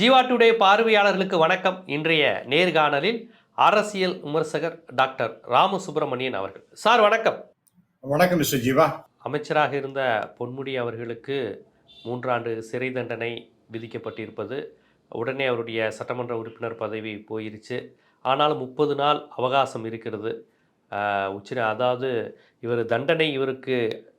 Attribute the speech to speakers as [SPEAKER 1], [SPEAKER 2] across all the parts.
[SPEAKER 1] Jeeva today பார்வையாளர்களுக்கு வணக்கம். இன்றைய நேர்காணலில் அரசியல் விமர்சகர் டாக்டர் ராம சுப்பிரமணியன் அவர்கள். சார் வணக்கம்.
[SPEAKER 2] வணக்கம் மிஸ்டர் ஜீவா.
[SPEAKER 1] அமைச்சராக இருந்த பொன்முடி அவர்களுக்கு மூன்றாண்டு சிறை தண்டனை விதிக்கப்பட்டிருப்பது உடனே அவருடைய சட்டமன்ற உறுப்பினர் பதவி போயிருச்சு. ஆனாலும் முப்பது நாள் அவகாசம் இருக்கிறது. ஆஹ் உச்ச அதாவது இவர் தண்டனை இவருக்கு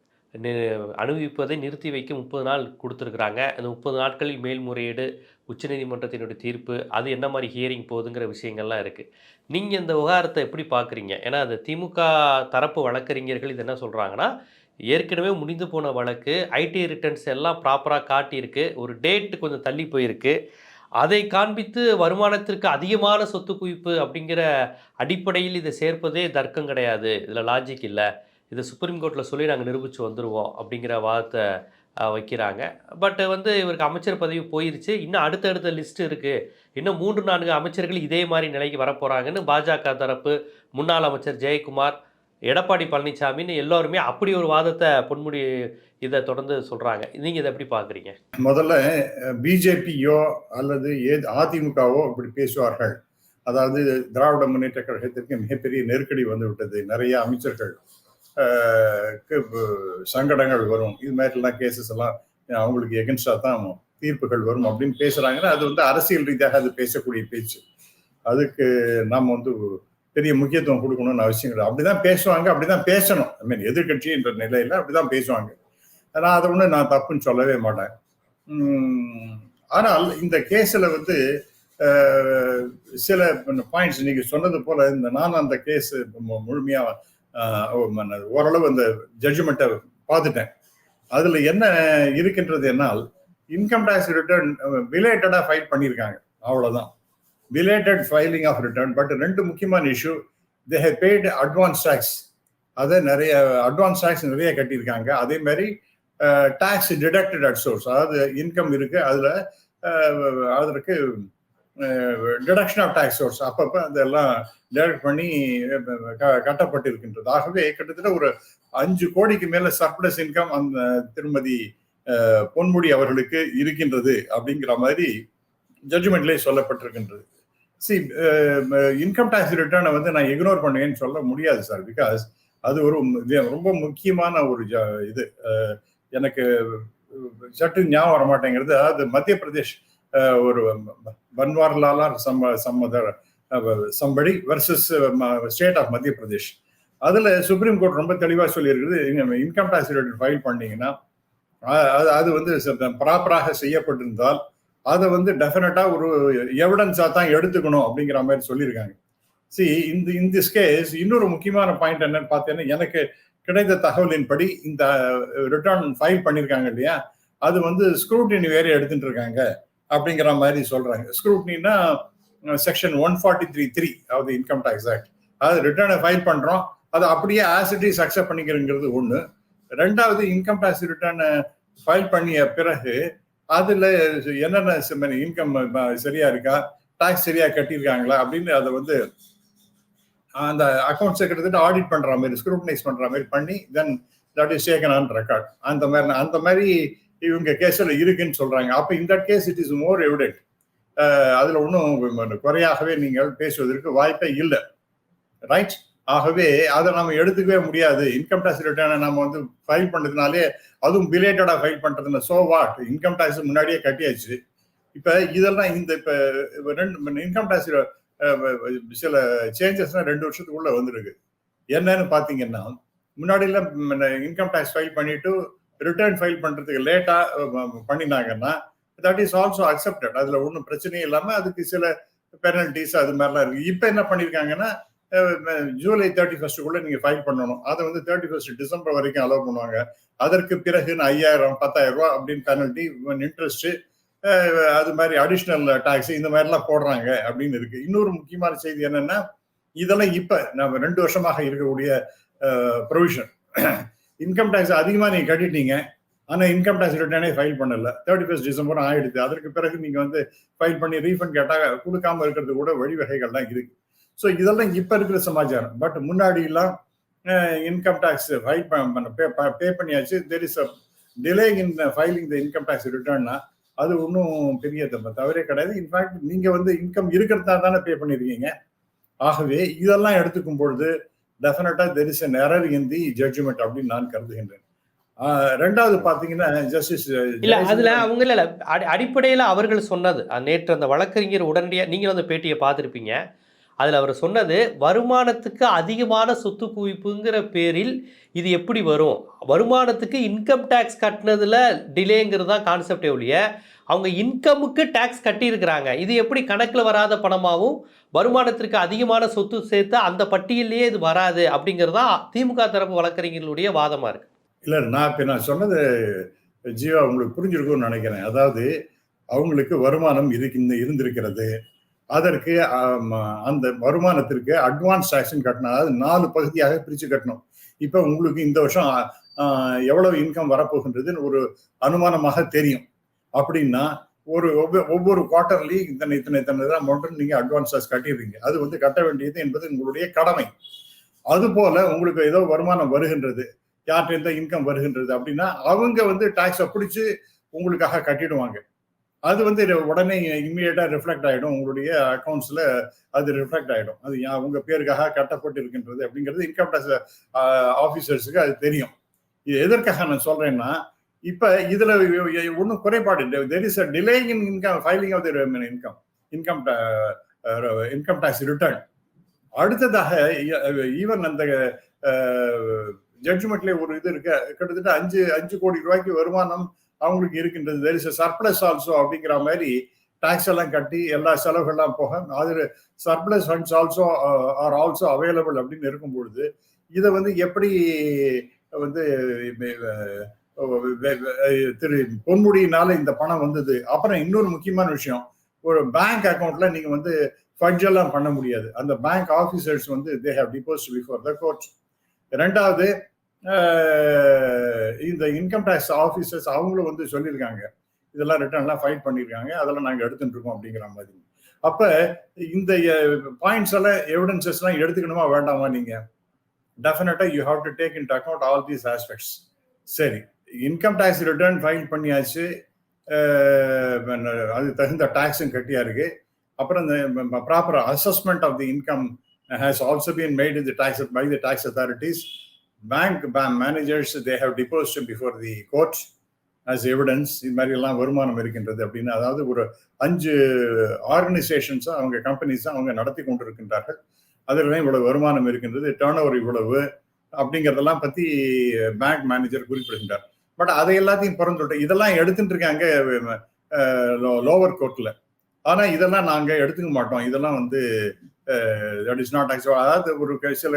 [SPEAKER 1] அனுபவிப்பதை நிறுத்தி வைக்க முப்பது நாள் கொடுத்துருக்குறாங்க. அந்த முப்பது நாட்களில் மேல்முறையீடு உச்சநீதிமன்றத்தினுடைய தீர்ப்பு அது என்ன மாதிரி ஹியரிங் போகுதுங்கிற விஷயங்கள்லாம் இருக்குது நீங்கள் இந்த விவகாரத்தை எப்படி பார்க்குறீங்க ஏன்னா அந்த திமுக தரப்பு வழக்கறிஞர்கள் இது என்ன சொல்கிறாங்கன்னா ஏற்கனவே முடிந்து போன வழக்கு ஐடி ரிட்டர்ன்ஸ் எல்லாம் ப்ராப்பராக காட்டியிருக்கு ஒரு டேட்டு கொஞ்சம் தள்ளி போயிருக்கு. அதை காண்பித்து வருமானத்திற்கு அதிகமான சொத்து குவிப்பு அப்படிங்கிற அடிப்படையில் இதை சேர்ப்பதே தர்க்கம் கிடையாது. இதில் லாஜிக் இல்லை. இதை சுப்ரீம் கோர்ட்டில் சொல்லி நாங்கள் நிரூபித்து வந்துடுவோம் அப்படிங்கிற வாதத்தை வைக்கிறாங்க. பட் வந்து இவருக்கு அமைச்சர் பதவி போயிருச்சு. இன்னும் அடுத்தடுத்த லிஸ்ட் இருக்குது இன்னும் மூன்று நான்கு அமைச்சர்கள் இதே மாதிரி நிலைக்கு வரப்போகிறாங்கன்னு பாஜக தரப்பு முன்னாள் அமைச்சர் ஜெயக்குமார் எடப்பாடி பழனிசாமின்னு எல்லோருமே அப்படி ஒரு வாதத்தை பொன்முடி இதை தொடர்ந்து சொல்கிறாங்க நீங்கள் இதை எப்படி பார்க்குறீங்க?
[SPEAKER 2] முதல்ல பிஜேபியோ அல்லது ஏ- அதிமுகவோ இப்படி பேசுவார்கள். அதாவது திராவிட முன்னேற்ற கழகத்திற்கு மிகப்பெரிய நெருக்கடி வந்து விட்டது நிறைய அமைச்சர்கள். சங்கடங்கள் வரும். இது மாதிரிலாம் கேசஸ் எல்லாம் அவங்களுக்கு எகென்ஸ்டா தான் தீர்ப்புகள் வரும் அப்படின்னு பேசுறாங்கன்னா அது வந்து அரசியல் ரீதியாக அது பேசக்கூடிய பேச்சு. அதுக்கு நாம் வந்து பெரிய முக்கியத்துவம் கொடுக்கணும்னு அவசியம் கிடையாது. அப்படிதான் பேசுவாங்க அப்படிதான் பேசணும். ஐ மீன் எதிர்கட்சி என்ற நிலையில அப்படிதான் பேசுவாங்க. நான் அதை ஒன்று நான் தப்புன்னு சொல்லவே மாட்டேன். ஆனால் இந்த கேஸில் வந்து சில பாயிண்ட்ஸ் நீங்கள் சொன்னது போல இந்த நான் அந்த கேஸ் முழுமையாக ஓரளவு அந்த ஜட்ஜ்மெண்ட்டை பார்த்துட்டேன். அதில் என்ன இருக்கின்றது என்னால் இன்கம் டேக்ஸ் ரிட்டர்ன் ரிலேட்டடாக ஃபைல் பண்ணியிருக்காங்க. அவ்வளோதான் related filing of return but ரெண்டு முக்கியமான issue they have paid advance tax அதை நிறைய அட்வான்ஸ் டேக்ஸ் நிறைய கட்டியிருக்காங்க. அதே மாதிரி டேக்ஸ் டிடக்டட் அட் சோர்ஸ் அதாவது இன்கம் இருக்குது அதில் அதற்கு டிடக்ஷன் ஆஃப் டாக்ஸ் சோர்ஸ் அப்பப்போ அதெல்லாம் டிடக்ட் பண்ணி க- கட்டப்பட்டிருக்கின்றது. ஆகவே கிட்டத்தட்ட ஒரு அஞ்சு கோடிக்கு மேல சர்ப்ளஸ் இன்கம் அந்த திருமதி பொன்முடி அவர்களுக்கு இருக்கின்றது அப்படிங்கிற மாதிரி ஜட்ஜ்மெண்ட்லேயே சொல்லப்பட்டிருக்கின்றது. சி இன்கம் டேக்ஸ் ரிட்டர்னை வந்து நான் இக்னோர் பண்ணுவேன்னு சொல்ல முடியாது சார் பிகாஸ் அது ஒரு ரொம்ப முக்கியமான ஒரு இது. எனக்கு சட்டு ஞாபகம் வர மாட்டேங்கிறது அதாவது மத்திய பிரதேஷ் ஒரு பன்வார்லாலார் சம்ம சம்மதர் somebody versus state of Madhya Pradesh அதில் சுப்ரீம் கோர்ட் ரொம்ப தெளிவாக சொல்லியிருக்குது. இன்கம் டேக்ஸ் ரிலேட்டட் ஃபைல் பண்ணீங்கன்னா அது அது வந்து ப்ராப்பராக செய்யப்பட்டிருந்தால் அதை வந்து டெஃபினட்டாக ஒரு எவிடன்ஸாக தான் எடுத்துக்கணும் அப்படிங்கிற மாதிரி சொல்லியிருக்காங்க. சி இந்த இன் திஸ் கேஸ் இன்னொரு முக்கியமான பாயிண்ட் என்னன்னு பார்த்தீங்கன்னா எனக்கு கிடைத்த தகவலின்படி இந்த ரிட்டர்ன் ஃபைல் பண்ணியிருக்காங்க இல்லையா? அது வந்து ஸ்க்ரூட்டினி வேற எடுத்துட்டு இருக்காங்க. அப்படிங்கிற மாதிரி சொல்றாங்க. Scrutiny section one forty three three அதாவது இன்கம் டேக்ஸ் ஆக்ட் அதாவது ரிட்டர்னை ஃபைல் பண்றோம். அதை அப்படியே ஆசிட்டிஸ் அக்செப்ட் பண்ணிக்கிறேங்கிறது ஒன்று ரெண்டாவது இன்கம் டேக்ஸ் ரிட்டர்னை ஃபைல் பண்ணிய பிறகு அதுல என்னென்ன இன்கம் சரியா இருக்கா? டாக்ஸ் சரியா கட்டியிருக்காங்களா? அப்படின்னு அதை வந்து அந்த அக்கௌண்ட்ஸை கிட்டத்தட்ட ஆடிட் பண்ற மாதிரி ஸ்க்ரூட்டனைஸ் பண்ற மாதிரி பண்ணி then that is taken on record அந்த மாதிரி அந்த மாதிரி இவங்க கேஸில் இருக்குன்னு சொல்கிறாங்க அப்போ இந்த case it is more evident அதில் ஒன்றும் குறையாகவே நீங்கள் பேசுவதற்கு வாய்ப்பே இல்லை. ரைட் ஆகவே அதை நம்ம எடுத்துக்கவே முடியாது. இன்கம் டேக்ஸ் ரிட்டர்னை நம்ம வந்து ஃபைல் பண்ணதுனாலே அதுவும் பிலேட்டடாக ஃபைல் பண்றதுன்னு ஸோ வாட் இன்கம் டேக்ஸ் முன்னாடியே கட்டியாச்சு. இப்போ இதெல்லாம் இந்த இப்போ ரெண்டு இன்கம் டேக்ஸ் சில சேஞ்சஸ்லாம் ரெண்டு வருஷத்துக்குள்ளே வந்திருக்கு. என்னன்னு பார்த்தீங்கன்னா முன்னாடியெல்லாம் இன்கம் டேக்ஸ் ஃபைல் பண்ணிவிட்டு ரிட்டர்ன் ஃபைல் பண்றதுக்கு லேட்டா பண்ணினாங்கன்னா தட் இஸ் ஆல்சோ அக்செப்டட் அதுல ஒன்றும் பிரச்சனையும் இல்லாம அதுக்கு சில பெனல்டிஸ் அது மாதிரிலாம் இருக்கு. இப்போ என்ன பண்ணிருக்காங்கன்னா ஜூலை தேர்ட்டி ஃபர்ஸ்ட்டுக்குள்ளே நீங்க ஃபைல் பண்ணணும். அதை வந்து தேர்ட்டி ஃபர்ஸ்ட் டிசம்பர் வரைக்கும் அலோவ் பண்ணுவாங்க. அதற்கு பிறகு ஐயாயிரம் பத்தாயிரம் ரூபா அப்படின்னு பெனல்டி இன்ட்ரெஸ்ட் அது மாதிரி அடிஷ்னல் டாக்ஸ் இந்த மாதிரிலாம் போடுறாங்க அப்படின்னு இருக்கு. இன்னொரு முக்கியமான செய்தி என்னன்னா இதெல்லாம் இப்ப நம்ம ரெண்டு வருஷமாக இருக்கக்கூடிய ப்ரொவிஷன் இன்கம் டேக்ஸ் அதிகமாக நீங்கள் கட்டிட்டீங்க. ஆனால் இன்கம் டேக்ஸ் ரிட்டர்னே ஃபைல் பண்ணல. தேர்ட்டி ஃபர்ஸ்ட் டிசம்பர் ஆயிடுது. அதற்கு பிறகு நீங்கள் வந்து ஃபைல் பண்ணி ரீஃபண்ட் கேட்டால் கொடுக்காம இருக்கிறது கூட வழிவகைகள்லாம் இருக்கு. ஸோ இதெல்லாம் இப்போ இருக்கிற சமாச்சாரம். பட் முன்னாடியெல்லாம் இன்கம் டேக்ஸ் ஃபைல் பண்ண பே பண்ணியாச்சு. There is a delay in filing the income tax ரிட்டர்ன்னா அது ஒன்றும் பெரிய தவறே கிடையாது. இன்ஃபேக்ட் நீங்கள் வந்து இன்கம் இருக்கிறதா தானே பே பண்ணியிருக்கீங்க. ஆகவே இதெல்லாம் எடுத்துக்கும் பொழுது டெஃபினட்டா there is an error in the judgment அப்படின்னு நான் கருதுகின்றேன். ரெண்டாவது பாத்தீங்கன்னா ஜஸ்டிஸ்
[SPEAKER 1] இல்ல அதுல அவங்க இல்ல இல்ல அடி- அடிப்படையில அவர்கள் சொன்னது. நேற்று அந்த வழக்கறிஞர் உடனடியா நீங்க அந்த பேட்டியை பார்த்திருப்பீங்க. அதுல அவர் சொன்னது வருமானத்துக்கு அதிகமான சொத்து குவிப்புங்கிற பேரில் இது எப்படி வரும்? வருமானத்துக்கு இன்கம் டேக்ஸ் கட்டினதுல டிலேங்கிறது தான் கான்செப்டே ஒழிய அவங்க இன்கமுக்கு டேக்ஸ் கட்டியிருக்கிறாங்க. இது எப்படி கணக்கில் வராத பணமாகவும் வருமானத்திற்கு அதிகமான சொத்து சேர்த்து அந்த பட்டியல்லையே இது வராது அப்படிங்கிறது தான் திமுக தரப்பு வழக்கறிஞர்களுடைய வாதமாக இருக்கு.
[SPEAKER 2] இல்லை நான் இப்போ நான் சொன்னது ஜீவா உங்களுக்கு புரிஞ்சிருக்கும்னு நினைக்கிறேன். அதாவது அவங்களுக்கு வருமானம் இருக்கு இருந்திருக்கிறது. அதற்கு அந்த வருமானத்திற்கு அட்வான்ஸ் டாக்ஸும் கட்டணும். அதாவது நாலு பகுதியாக பிரித்து கட்டணும். இப்போ உங்களுக்கு இந்த வருஷம் எவ்வளவு இன்கம் வரப்போகின்றதுன்னு ஒரு அனுமானமாக தெரியும். அப்படின்னா ஒரு ஒவ்வொ- ஒவ்வொரு குவார்டர்லி இத்தனை இத்தனை இத்தனை தான் மட்டும் நீங்க அட்வான்ஸ் கட்டிடுறீங்க. அது வந்து கட்ட வேண்டியது என்பது உங்களுடைய கடமை. அதுபோல உங்களுக்கு ஏதோ வருமானம் வருகின்றது. யார்கிட்ட இருந்த இன்கம் வருகின்றது அப்படின்னா அவங்க வந்து டாக்ஸை பிடிச்சி உங்களுக்காக கட்டிடுவாங்க. அது வந்து உடனே இம்மிடியட்டா ரிஃப்ளெக்ட் ஆயிடும். உங்களுடைய அக்கௌண்ட்ஸ்ல அது ரிஃப்ளெக்ட் ஆயிடும். அது யா- உங்க பேருக்காக கட்டப்பட்டு இருக்கின்றது அப்படிங்கிறது இன்கம் டேக்ஸ் ஆஃபீஸர்ஸுக்கு அது தெரியும். இது எதற்காக நான் சொல்றேன்னா இப்ப இதுல ஒன்றும் குறைபாடு there is a delay in income filing of the income income income tax return அடுத்ததாக ஈவன் அந்த uh, ஜட்ஜ்மெண்ட்ல ஒரு இது இருக்கு. கிட்டத்தட்ட அஞ்சு அஞ்சு கோடி ரூபாய்க்கு வருமானம் அவங்களுக்கு இருக்கின்றது. தெர் இஸ் சர்ப்ளஸ் ஆல்சோ அப்படிங்கிற மாதிரி டாக்ஸ் எல்லாம் கட்டி எல்லா செலவுகள்லாம் போக அது surplus funds also are also available அப்படின்னு இருக்கும் பொழுது இதை வந்து எப்படி வந்து திரு பொன்முடியினால இந்த பணம் வந்தது. அப்புறம் இன்னொரு முக்கியமான விஷயம் ஒரு பேங்க் அக்கௌண்ட்ல நீங்க வந்து ஃபட்ஜெல்லாம் பண்ண முடியாது. அந்த பேங்க் ஆஃபீஸர்ஸ் வந்து they have deposed before the court ரெண்டாவது இந்த இன்கம் டேக்ஸ் ஆஃபீஸர்ஸ் அவங்களும் வந்து சொல்லியிருக்காங்க. இதெல்லாம் ரிட்டர்ன்லாம் ஃபைல் பண்ணியிருக்காங்க. அதெல்லாம் நாங்கள் எடுத்துட்டு இருக்கோம் அப்படிங்கிற மாதிரி. அப்ப இந்த பாயிண்ட்ஸ் எல்லாம் எவிடன்சஸ் எல்லாம் எடுத்துக்கணுமா வேண்டாமா நீங்க? டெஃபினட்டா you have to take in account all these aspects சரி. இன்கம் டேக்ஸ் ரிட்டர்ன் ஃபைல் பண்ணியாச்சு. அது தகுந்த டேக்ஸும் கட்டியா இருக்கு. அப்புறம் இந்த proper assessment of the income has also been made the tax by the tax authorities bank managers they have deposed before the court as evidence இது மாதிரி எல்லாம் வருமானம் இருக்கின்றது அப்படின்னு. அதாவது ஒரு அஞ்சு ஆர்கனைசேஷன்ஸாக அவங்க கம்பெனிஸ் அவங்க நடத்தி கொண்டிருக்கின்றார்கள். அதில் இவ்வளவு வருமானம் இருக்கின்றது டேர்ன் ஓவர் இவ்வளவு அப்படிங்கிறதெல்லாம் பற்றி பேங்க் மேனேஜர் குறிப்பிடுகின்றார். பட் அதை எல்லாத்தையும் பிறந்துட்டு இதெல்லாம் எடுத்துட்டு இருக்காங்க லோவர் கோர்ட்ல ஆனா இதெல்லாம் நாங்க எடுத்துக்க மாட்டோம். இதெல்லாம் வந்து தட் இஸ் நாட் அதாவது ஒரு சில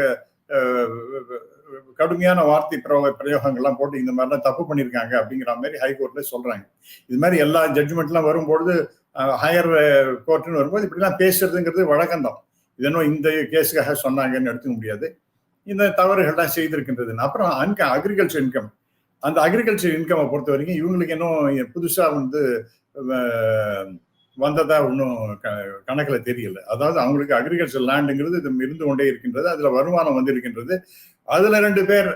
[SPEAKER 2] கடுமையான வார்த்தை பிரயோக பிரயோகங்கள்லாம் போட்டு இந்த மாதிரிலாம் தப்பு பண்ணியிருக்காங்க அப்படிங்கிற மாதிரி ஹைகோர்ட்ல சொல்றாங்க. இது மாதிரி எல்லா ஜட்ஜ்மெண்ட்லாம் வரும்பொழுது ஹையர் கோர்ட்டுன்னு வரும்போது இப்படிலாம் பேசுறதுங்கிறது வழக்கம்தான் இதனோ இந்த கேஸுக்காக சொன்னாங்கன்னு எடுத்துக்க முடியாது. இந்த தவறுகள்லாம் செய்திருக்கின்றது அப்புறம் அன்க அக்ரிகல்ச்சர் இன்கம் அந்த அக்ரிகல்ச்சர் இன்கமை பொறுத்த வரைக்கும் இவங்களுக்கு இன்னும் புதுசாக வந்து வந்ததா ஒன்றும் கணக்கில் தெரியல. அதாவது அவங்களுக்கு அக்ரிகல்ச்சர் லேண்டுங்கிறது இது இருந்து கொண்டே இருக்கின்றது அதில் வருமானம் வந்து இருக்கின்றது அதில் ரெண்டு பேர்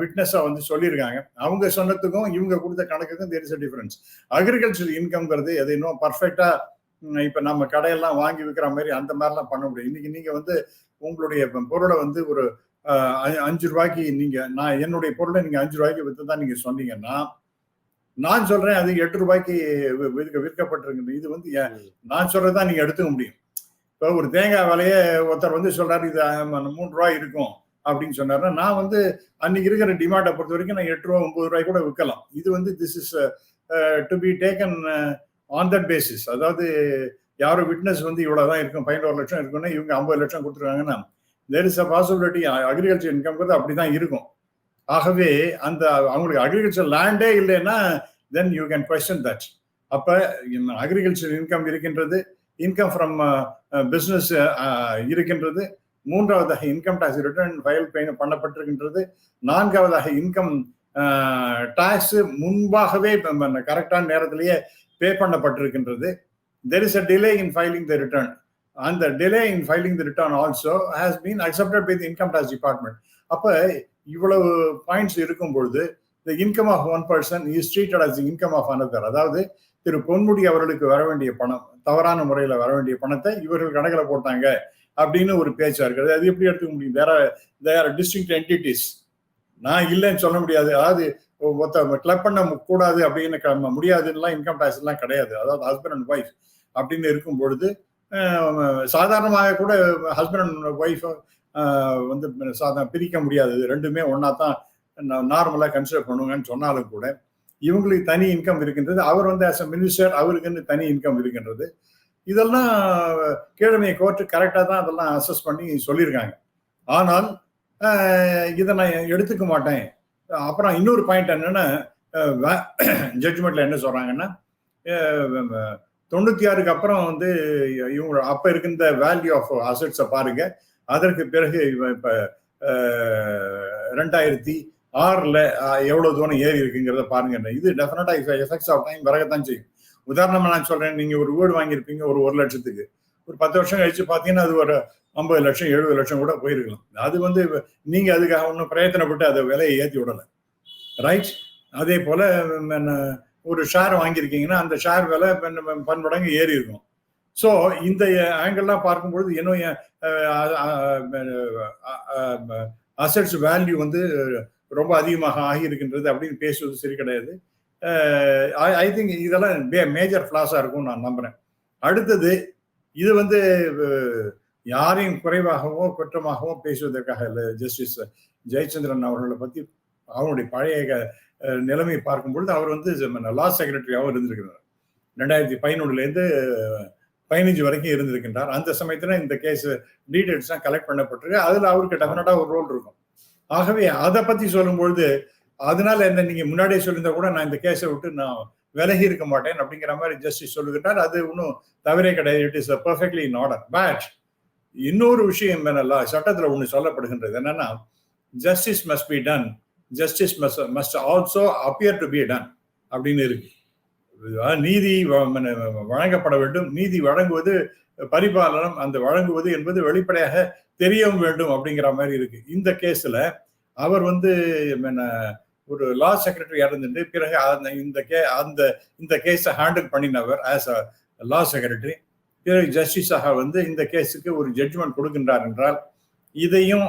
[SPEAKER 2] விட்னஸாக வந்து சொல்லியிருக்காங்க. அவங்க சொன்னதுக்கும் இவங்க கொடுத்த கணக்குக்கும் there is a difference agriculture இன்கம்ங்கிறது எது இன்னும் பர்ஃபெக்டாக இப்போ நம்ம கடையெல்லாம் வாங்கி விற்கிற மாதிரி அந்த மாதிரிலாம் பண்ண முடியும் இன்னைக்கு நீங்கள் வந்து உங்களுடைய பொருளை வந்து ஒரு அஞ்சு ரூபாய்க்கு நீங்க நான் என்னுடைய பொருளை நீங்க அஞ்சு ரூபாய்க்கு வித்து தான் நீங்க சொன்னீங்கன்னா நான் சொல்றேன் அது எட்டு ரூபாய்க்கு விற்க விற்கப்பட்டிருக்கு இது வந்து நான் சொல்றதா நீங்க எடுத்துக்க முடியும். இப்போ ஒரு தேங்காய் விலையே ஒருத்தர் வந்து சொல்றாரு இது மூணு ரூபாய் இருக்கும் அப்படின்னு சொன்னாருன்னா நான் வந்து அன்னைக்கு இருக்கிற டிமாண்டை பொறுத்த வரைக்கும் நான் எட்டு ரூபா ஒன்பது ரூபாய் கூட விற்கலாம். இது வந்து this is to be taken on that basis அதாவது யாரோ விட்னஸ் வந்து இவ்வளவுதான் இருக்கும் பதினோரு லட்சம் இருக்குன்னா இவங்க ஐம்பது லட்சம் கொடுத்துருக்காங்கன்னா there is a possibility agriculture income அப்படிதான் இருக்கும். ஆகவே அந்த அவங்களுக்கு அக்ரிகல்ச்சர் லேண்டே இல்லைன்னா then you can question that அப்போ அக்ரிகல்ச்சர் இன்கம் இருக்கின்றது இன்கம் ஃப்ரம் பிஸ்னஸ் இருக்கின்றது. மூன்றாவதாக இன்கம் டேக்ஸ் ரிட்டர்ன் ஃபைல் பண்ணப்பட்டிருக்கின்றது. நான்காவதாக இன்கம் டேக்ஸ் முன்பாகவே கரெக்டான நேரத்திலேயே pay பண்ணப்பட்டிருக்கின்றது. There is a delay in filing the return அந்த delay in filing the return also has been accepted by the income tax department அப்போ இவ்வளவு பாயிண்ட்ஸ் இருக்கும் பொழுது the income of one person is treated as income of another அதாவது திரு பொன்முடி அவர்களுக்கு வர வேண்டிய பணம் தவறான முறையில் வர வேண்டிய பணத்தை இவர்கள் கணக்கில் போட்டாங்க அப்படின்னு ஒரு பேச்சா இருக்கிறது அது எப்படி எடுத்துக்க முடியும்? வேற தேர் டிஸ்டிங் என்டிட்டிஸ் நான் இல்லைன்னு சொல்ல முடியாது. அதாவது ஒருத்த கிளப் பண்ண கூடாது அப்படின்னு முடியாதுன்னா முடியாதுன்னுலாம் இன்கம் டேக்ஸ் எல்லாம் கிடையாது. அதாவது ஹஸ்பண்ட் அண்ட் ஒய்ஃப் அப்படின்னு இருக்கும் பொழுது சாதாரணமாக கூட ஹஸ்பண்ட் அண்ட் ஒய்ஃப் வந்து சாதாரண பிரிக்க முடியாது. ரெண்டுமே ஒன்றா தான் நார்மலாக கன்சிடர் பண்ணுங்கன்னு சொன்னாலும் கூட இவங்களுக்கு தனி இன்கம் இருக்கின்றது. அவர் வந்து ஆஸ் அ மினிஸ்டர் அவருக்குன்னு தனி இன்கம் இருக்கின்றது. இதெல்லாம் கீழமை கோர்ட்டு கரெக்டாக தான் அதெல்லாம் அசஸ் பண்ணி சொல்லியிருக்காங்க. ஆனால் இதை நான் எடுத்துக்க மாட்டேன். அப்புறம் இன்னொரு பாயிண்ட் என்னென்னா ஜட்ஜ்மெண்ட்டில் என்ன சொல்கிறாங்கன்னா தொண்ணூற்றி தொண்ணூத்தி ஆறுக்கு அப்புறம் வந்து இவங்க அப்ப இருக்கின்ற வேல்யூ ஆஃப் அசட்ஸை பாருங்க. அதற்கு பிறகு இப்போ இப்ப ரெண்டாயிரத்தி ஆறுல எவ்வளோ எவ்வளவு தூரம் ஏறி இருக்குங்கிறத பாருங்க. இது டெஃபினட்டா எஃபெக்ட்ஸ் ஆஃப் டைம் வரகத்தான் செய்யும். உதாரணமா நான் சொல்றேன் நீங்க ஒரு வீடு வாங்கியிருப்பீங்க ஒரு ஒரு லட்சத்துக்கு. ஒரு பத்து வருஷம் கழிச்சு பாத்தீங்கன்னா அது ஒரு ஐம்பது லட்சம் எழுபது லட்சம் கூட போயிருக்கலாம். அது வந்து நீங்க அதுக்காக ஒன்றும் பிரயத்தனப்பட்டு அதை விலையை ஏற்றி விடலை. ரைட் அதே போல என்ன, ஒரு ஷேர் வாங்கியிருக்கீங்கன்னா அந்த ஷேர் விலை பன்- பன்மடங்கு ஏறி இருக்கும். ஸோ இந்த ஆங்கிள்லாம் பார்க்கும்பொழுது இன்னும் அசட்ஸ் வேல்யூ வந்து ரொம்ப அதிகமாக ஆகியிருக்கின்றது அப்படின்னு பேசுவது சரி கிடையாது. ஐ திங்க் இதெல்லாம் மேஜர் ஃப்ளாஸாக இருக்கும் நான் நம்புகிறேன் அடுத்தது இது வந்து யாரையும் குறைவாகவோ குற்றமாகவோ பேசுவதற்காக இல்லை ஜஸ்டிஸ் ஜெயச்சந்திரன் அவர்களை பற்றி அவருடைய பழைய நிலைமையை பார்க்கும் பொழுது அவர் வந்து லா செக்ரட்டரியாகவும் இருந்திருக்கிறார். ரெண்டாயிரத்தி பதினொன்றுலேருந்து பதினஞ்சு வரைக்கும் இருந்திருக்கின்றார். அந்த சமயத்தில் இந்த கேஸ் டீடைல்ஸ்லாம் கலெக்ட் பண்ணப்பட்டிருக்கு. அதில் அவருக்கு டெஃபினட்டாக ஒரு ரோல் இருக்கும். ஆகவே அதை பற்றி சொல்லும்பொழுது அதனால என்ன நீங்கள் முன்னாடியே சொல்லியிருந்தா கூட நான் இந்த கேஸை விட்டு நான் விலகி இருக்க மாட்டேன் அப்படிங்கிற மாதிரி ஜஸ்டிஸ் சொல்லுகிட்டார் அது ஒன்றும் தவறே கிடையாது. It is perfectly in order but இன்னொரு விஷயம் என்னல்ல சட்டத்தில் ஒன்று சொல்லப்படுகின்றது என்னன்னா justice must be done justice must must also appear to be done அப்படின்னு இருக்கு. அதாவது நீதி வழங்கப்பட வேண்டும். நீதி வழங்குவது பரிபாலனம் அந்த வழங்குவது என்பது வெளிப்படையாக தெரியவும் வேண்டும் அப்படிங்கிற மாதிரி இருக்கு. இந்த கேஸ்ல அவர் வந்து ஒரு லா செக்ரட்டரி இருந்துட்டு பிறகு அந்த இந்த கே அந்த இந்த கேஸை ஹேண்டில் பண்ணினவர் ஆஸ் அ லா செக்ரட்டரி பிறகு ஜஸ்டிஸாக வந்து இந்த கேஸுக்கு ஒரு ஜட்ஜ்மெண்ட் கொடுக்கின்றார் என்றால் இதையும்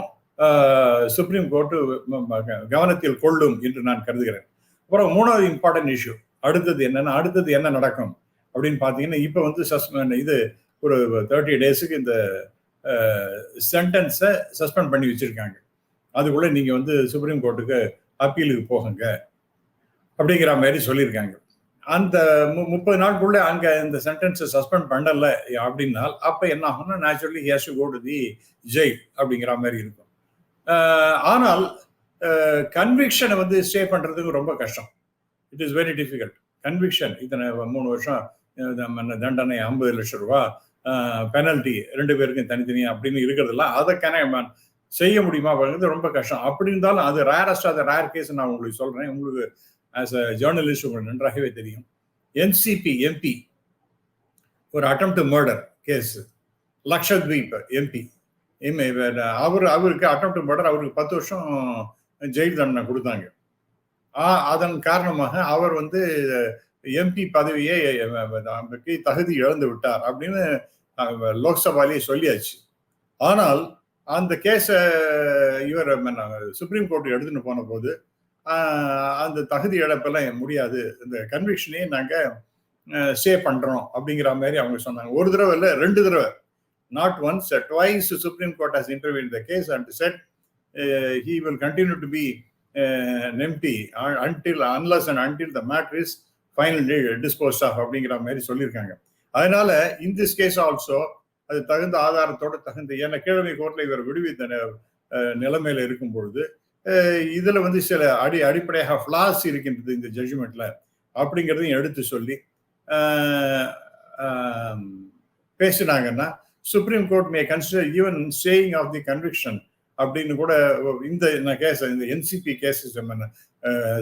[SPEAKER 2] சுப்ரீம் கோர்ட்டு கவனத்தில் கொள்ளும் என்று நான் கருதுகிறேன். அப்புறம் மூணாவது இம்பார்ட்டன்ட் இஷ்யூ அடுத்தது என்னன்னா அடுத்தது என்ன நடக்கும் அப்படின்னு பார்த்தீங்கன்னா இப்போ வந்து சஸ்பெண்ட் இது ஒரு தேர்ட்டி டேஸுக்கு இந்த சென்டென்ஸை சஸ்பெண்ட் பண்ணி வச்சுருக்காங்க. அதுக்குள்ளே நீங்கள் வந்து சுப்ரீம் கோர்ட்டுக்கு அப்பீலுக்கு போகுங்க அப்படிங்கிற மாதிரி சொல்லியிருக்காங்க. அந்த மு- முப்பது நாளுக்குள்ளே அங்கே இந்த சென்டென்ஸை சஸ்பெண்ட் பண்ணலை அப்படின்னால் அப்போ என்ன ஆகும்னா naturally has to go to the jail அப்படிங்கிற மாதிரி இருக்கும். ஆனால் கன்விக்ஷனை வந்து ஸ்டே பண்ணுறதுக்கு ரொம்ப கஷ்டம். It is very difficult conviction இத்தனை மூணு வருஷம் தண்டனை ஐம்பது லட்சம் ரூபா பெனல்ட்டி ரெண்டு பேருக்கும் தனித்தனியாக அப்படின்னு இருக்கிறதெல்லாம் அதை கன செய்ய முடியுமா? அப்படிங்கிறது ரொம்ப கஷ்டம். அப்படி இருந்தாலும் அது ரேரஸ்ட் அது ரேர் கேஸ் நான் உங்களுக்கு சொல்கிறேன் உங்களுக்கு ஆஸ் அ ஜேர்னலிஸ்ட் உங்களுக்கு நன்றாகவே தெரியும். என்சிபி எம்பி ஒரு attempt to murder case Lakshadweep MP அவர் அவருக்கு அட்டம் டு மர்டர் அவருக்கு பத்து வருஷம் ஜெயில் தண்டனை கொடுத்தாங்க. அதன் காரணமாக அவர் வந்து எம்பி பதவியை தகுதி இழந்து விட்டார் அப்படின்னு லோக்சபாலேயே சொல்லியாச்சு. ஆனால் அந்த கேஸை இவர் சுப்ரீம் கோர்ட் எடுத்துன்னு போன போது அந்த தகுதி இழப்பெல்லாம் முடியாது. இந்த கன்விக்ஷனையே நாங்கள் ஸ்டே பண்ணுறோம் அப்படிங்கிற மாதிரி அவங்க சொன்னாங்க. ஒரு தடவை இல்லை ரெண்டு தடவை. Not once uh, Court supreme court has interview the case and said he will continue to be MP until unless and until the matter is final dispose of அப்படிங்கிற மாதிரி சொல்லியிருக்காங்க. அதனால இன் திஸ் கேஸ் ஆல்சோ அது தகுந்த ஆதாரத்தோட தகுந்த ஏன்னா கீழமை கோர்ட்ல இவர் விடுவித்த நிலைமையில இருக்கும் பொழுது இதில் இதுல வந்து சில அடி அடிப்படையாக ஃபிளாஸ் இருக்கின்றது இந்த ஜட்ஜ்மெண்ட்ல அப்படிங்கிறதையும் எடுத்து சொல்லி பேசினாங்கன்னா supreme court may consider even staying of the conviction அப்படின்னு கூட இந்த கேஸ் இந்த என்சிபி கேசஸ்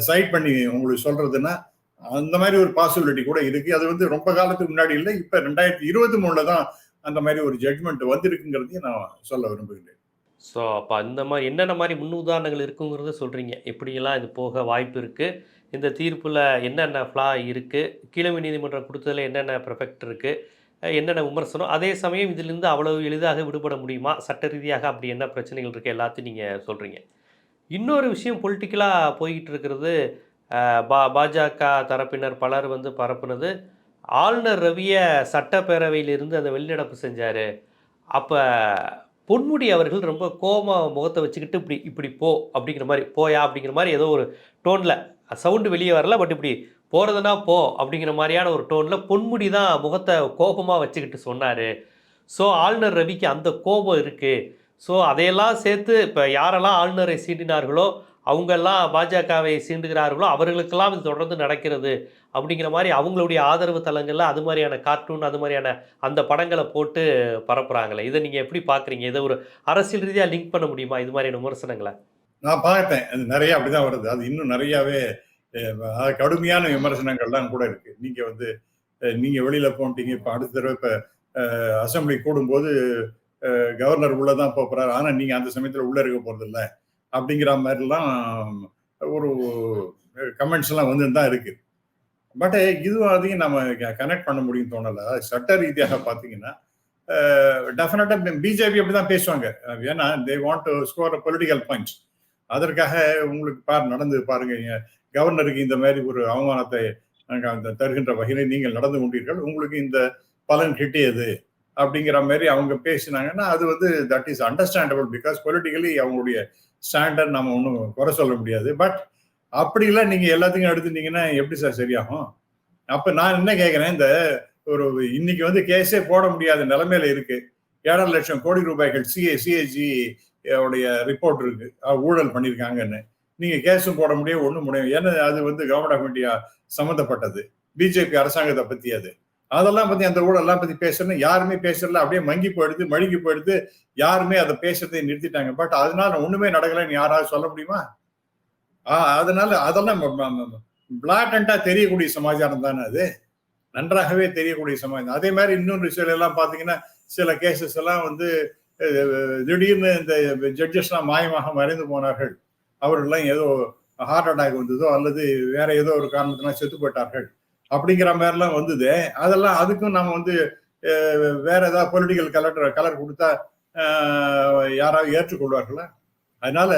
[SPEAKER 2] சைட் பண்ணி உங்களுக்கு சொல்றதுன்னா அந்த மாதிரி ஒரு பாசிபிலிட்டி கூட இருக்கு. அது வந்து ரொம்ப காலத்துக்கு முன்னாடி இல்லை இப்ப ரெண்டாயிரத்தி இருபத்தி மூணுல தான் அந்த மாதிரி ஒரு ஜட்மெண்ட் வந்திருக்குங்கிறதையும் நான் சொல்ல விரும்புகிறேன்.
[SPEAKER 1] ஸோ அப்போ அந்த மாதிரி என்னென்ன மாதிரி முன்னுதாரணங்கள் இருக்குங்கிறத சொல்கிறீங்க எப்படியெல்லாம் இது போக வாய்ப்பு இருக்குது இந்த தீர்ப்பில் என்னென்ன ஃப்ளா இருக்குது கீழமை நீதிமன்றம் கொடுத்ததில் என்னென்ன பெர்ஃபெக்ட் இருக்குது என்னென்ன விமர்சனம் அதே சமயம் இதிலிருந்து அவ்வளவு எளிதாக விடுபட முடியுமா? சட்ட ரீதியாக அப்படி என்ன பிரச்சனைகள் இருக்குது எல்லாத்தையும் நீங்கள் சொல்கிறீங்க இன்னொரு விஷயம் பொலிட்டிக்கலாக போய்கிட்டு இருக்கிறது பா பாஜக தரப்பினர் பலர் வந்து பரப்புனது ஆளுநர் ரவியை சட்டப்பேரவையிலிருந்து அந்த வெளிநடப்பு செஞ்சார். அப்போ பொன்முடி அவர்கள் ரொம்ப கோம முகத்தை வச்சுக்கிட்டு இப்படி இப்படி போ அப்படிங்கிற மாதிரி போயா அப்படிங்கிற மாதிரி ஏதோ ஒரு டோனில் சவுண்டு வெளியே வரல பட் இப்படி போகிறதுனா போ அப்படிங்கிற மாதிரியான ஒரு டோனில் பொன்முடி தான் முகத்தை கோபமாக வச்சுக்கிட்டு சொன்னார். ஸோ ஆளுநர் ரவிக்கு அந்த கோபம் இருக்குது ஸோ அதையெல்லாம் சேர்த்து இப்போ யாரெல்லாம் ஆளுநரை சீண்டினார்களோ அவங்கெல்லாம் பாஜகவை சீண்டுகிறார்களோ அவர்களுக்கெல்லாம் இது தொடர்ந்து நடக்கிறது அப்படிங்கிற மாதிரி அவங்களுடைய ஆதரவு தளங்களில் அது மாதிரியான கார்ட்டூன் அது மாதிரியான அந்த படங்களை போட்டு பரப்புகிறாங்களே இதை நீங்கள் எப்படி பார்க்குறீங்க இதை ஒரு அரசியல் ரீதியாக லிங்க் பண்ண முடியுமா? இது மாதிரியான விமர்சனங்களை?
[SPEAKER 2] நான் பார்த்தேன் அது நிறைய அப்படிதான் வருது. அது இன்னும் நிறையாவே கடுமையான விமர்சனங்கள்லாம் கூட இருக்கு. நீங்க வந்து நீங்க வெளியில போன்ட்டீங்க இப்ப அடுத்த தடவை இப்ப அசம்பிளி கூடும் கூடும்போது கவர்னர் உள்ளதான் போக போறாரு ஆனா நீங்க அந்த சமயத்துல உள்ள இருக்க போறது இல்ல அப்படிங்கிற மாதிரிலாம் ஒரு கமெண்ட்ஸ் எல்லாம் வந்து தான் இருக்கு. பட் இதுவும் அதையும் நம்ம கனெக்ட் பண்ண முடியும் தோணல. சட்ட ரீதியாக பார்த்தீங்கன்னா டெஃபினட்டா பிஜேபி அப்படிதான் பேசுவாங்க. ஏன்னா they want to score political points அதற்காக உங்களுக்கு பார் நடந்து பாருங்க. கவர்னருக்கு இந்த மாதிரி ஒரு அவமானத்தை அந்த தருகின்ற வகையில் நீங்கள் நடந்து கொண்டீர்கள். உங்களுக்கு இந்த பலன் கிட்டியது அப்படிங்கிற மாதிரி அவங்க பேசினாங்கன்னா அது வந்து that is understandable because politically அவங்களுடைய ஸ்டாண்டர்ட் நம்ம ஒன்றும் குறை சொல்ல முடியாது. பட் அப்படிலாம் நீங்கள் எல்லாத்தையும் எடுத்துட்டீங்கன்னா எப்படி சார் சரியாகும்? அப்போ நான் என்ன கேட்குறேன் இந்த ஒரு இன்னைக்கு வந்து கேஸே போட முடியாத நிலைமையில இருக்கு. ஏழரை லட்சம் கோடி ரூபாய்கள் சிஏ சிஏஜி உடைய ரிப்போர்ட் இருக்கு. ஊழல் பண்ணியிருக்காங்கன்னு. நீங்க கேஸும் போட முடியும் ஒண்ணும் முடியும். ஏன்னா அது வந்து கவர்மெண்ட் ஆஃப் இந்தியா சம்மந்தப்பட்டது. பிஜேபி அரசாங்கத்தை பத்தி அது. அதெல்லாம் பத்தி அந்த ஊழல்லாம் பத்தி பேசணும். யாருமே பேசல. அப்படியே மங்கி போயிடுது மழுங்கி போயிடுது. யாருமே அதை பேசுறதை நிறுத்திட்டாங்க. பட் அதனால ஒண்ணுமே நடக்கலைன்னு யாராவது சொல்ல முடியுமா? ஆ அதனால அதெல்லாம் பிளாட்டண்டா தெரியக்கூடிய சமாச்சாரம் தானே அது. நன்றாகவே தெரியக்கூடிய சமாச்சாரம். அதே மாதிரி இன்னொரு சில எல்லாம் பாத்தீங்கன்னா சில கேசஸ் எல்லாம் வந்து திடீர்னு இந்த ஜட்ஜஸ்லாம் மாயமாக மறைந்து போனார்கள். அவர்கள்லாம் ஏதோ ஹார்ட் அட்டாக் வந்ததோ அல்லது வேற ஏதோ ஒரு காரணத்தினால செத்து போயிட்டார்கள் அப்படிங்கிற மாதிரிலாம் வந்தது. அதெல்லாம் அதுக்கும் நம்ம வந்து வேற ஏதாவது பொலிட்டிக்கல் கலர் கலர் கொடுத்தா யாராவது ஏற்றுக்கொள்வார்களா? அதனால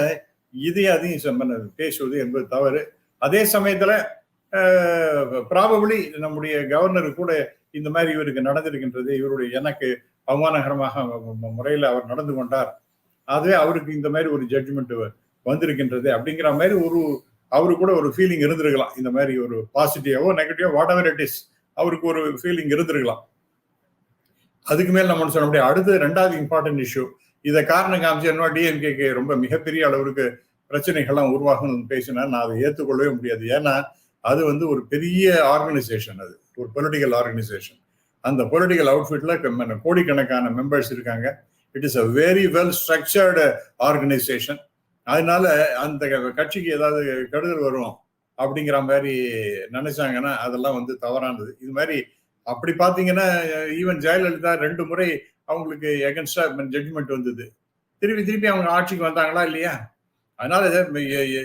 [SPEAKER 2] இதையும் அதையும் பேசுவது என்பது தவறு. அதே சமயத்துல ப்ராபபிளி நம்முடைய கவர்னர் கூட இந்த மாதிரி இவருக்கு நடந்திருக்கின்றது. இவருடைய எனக்கு அவமானகரமாக முறையில் அவர் நடந்து கொண்டார். அதுவே அவருக்கு இந்த மாதிரி ஒரு ஜட்ஜ்மெண்ட் வந்திருக்கின்றது அப்படிங்கிற மாதிரி ஒரு அவரு கூட ஒரு ஃபீலிங் இருந்திருக்கலாம். இந்த மாதிரி ஒரு பாசிட்டிவாவோ நெகட்டிவோ வாட் எவர் இட் இஸ் அவருக்கு ஒரு ஃபீலிங் இருந்திருக்கலாம். அதுக்கு மேல் நம்ம சொல்ல முடியாது அடுத்து ரெண்டாவது இம்பார்ட்டன்ட் இஷ்யூ இதை காரணம் காமிச்சு என்ன டிஎம்கேக்கு ரொம்ப மிகப்பெரிய அளவுக்கு பிரச்சனைகள்லாம் உருவாகணும்னு பேசினா நான் அதை ஏற்றுக்கொள்ளவே முடியாது. ஏன்னா அது வந்து ஒரு பெரிய ஆர்கனைசேஷன் அது. ஒரு பொலிட்டிக்கல் ஆர்கனைசேஷன் அந்த பொலிட்டிக்கல் அவுட்ஃபிட்ல கோடிக்கணக்கான மெம்பர்ஸ் இருக்காங்க. It is a very well structured organisation அதனால அந்த கட்சிக்கு ஏதாவது கெடுதல் வரும் அப்படிங்கிற மாதிரி நினைச்சாங்கன்னா அதெல்லாம் வந்து தவறானது. இது மாதிரி அப்படி பார்த்தீங்கன்னா ஈவன் ஜெயலலிதா ரெண்டு முறை அவங்களுக்கு எகன்ஸ்டா ஜட்ஜ்மெண்ட் வந்தது. திருப்பி திருப்பி அவங்க ஆட்சிக்கு வந்தாங்களா இல்லையா? அதனால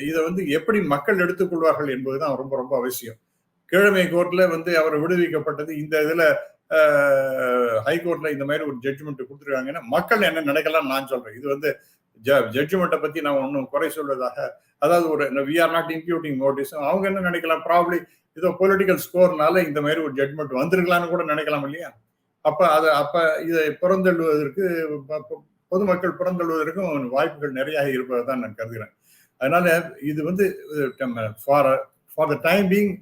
[SPEAKER 2] இதை வந்து எப்படி மக்கள் எடுத்துக்கொள்வார்கள் என்பதுதான் ரொம்ப ரொம்ப அவசியம். கீழமை கோர்ட்ல வந்து அவர் விடுவிக்கப்பட்டது இந்த இதுல ஹைகோர்ட்ல இந்த மாதிரி ஒரு ஜட்ஜ்மெண்ட் கொடுத்துருக்காங்கன்னா மக்கள் என்ன நினைக்கலாம் நான் சொல்றேன். இது வந்து ஜ ஜட்ஜ்மெண்ட்டை பற்றி நான் ஒன்றும் குறை சொல்வதாக அதாவது ஒரு we are not including notice அவங்க என்ன நினைக்கலாம்? ப்ராப்ளி ஏதோ பொலிட்டிக்கல் ஸ்கோர்னால இந்த மாதிரி ஒரு ஜட்மெண்ட் வந்திருக்கலாம்னு கூட நினைக்கலாம் இல்லையா? அப்போ அதை அப்போ இதை புறந்தள்ளுவதற்கு பொதுமக்கள் புறந்தள்ளுவதற்கும் வாய்ப்புகள் நிறைய இருப்பதை தான் நான் கருதுகிறேன். அதனால இது வந்து for for the time being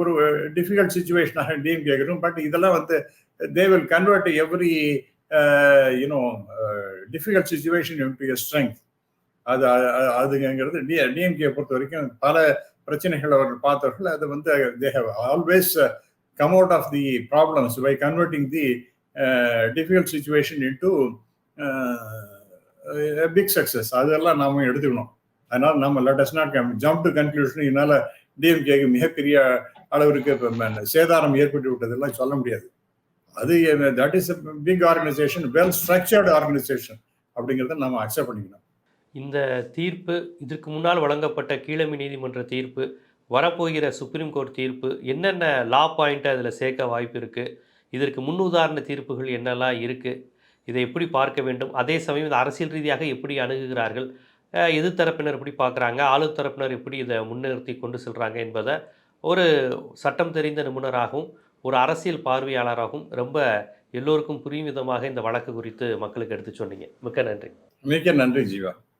[SPEAKER 2] ஒரு டிஃபிகல்ட் சுச்சுவேஷனாக டீம் கேட்கணும் பட் இதெல்லாம் வந்து they will convert every you know difficult situation to strength அது அதுங்கிறது டி டிஎம்கே பொறுத்த வரைக்கும் பல பிரச்சனைகள் அவர்கள் பார்த்தவர்கள் அது வந்து they have always come out of the problems by converting the difficult situation into big success அதெல்லாம் நாம எடுத்துக்கணும். அதனால நம்ம let's not come jump to conclusion இதனால டிஎம்கேக்கு மிகப்பெரிய அளவிற்கு சேதாரம் ஏற்பட்டு விட்டதெல்லாம் சொல்ல முடியாது. அது that is big organisation well structured organisation அப்படிங்கிறத நம்ம அக்செப்ட் பண்ணிக்கணும்.
[SPEAKER 1] இந்த தீர்ப்பு இதற்கு முன்னால் வழங்கப்பட்ட கீழமை நீதிமன்ற தீர்ப்பு வரப்போகிற சுப்ரீம் கோர்ட் தீர்ப்பு என்னென்ன லா பாயிண்ட்டை அதில் சேர்க்க வாய்ப்பு இருக்குது இதற்கு முன்னுதாரண தீர்ப்புகள் என்னெல்லாம் இருக்குது இதை எப்படி பார்க்க வேண்டும் அதே சமயம் இந்த அரசியல் ரீதியாக எப்படி அணுகுகிறார்கள் அஹ் எதிர்த்தரப்பினர் எப்படி பார்க்குறாங்க ஆளு தரப்பினர் எப்படி இதை முன்னிறுத்தி கொண்டு செல்கிறாங்க என்பதை ஒரு சட்டம் தெரிந்த நிபுணராகவும் ஒரு அரசியல் பார்வையாளராகவும் ரொம்ப எல்லோருக்கும் புரியும் விதமாக இந்த வழக்கு குறித்து மக்களுக்கு எடுத்து சொன்னீங்க. மிக்க நன்றி.
[SPEAKER 2] மிக்க நன்றி ஜீவா.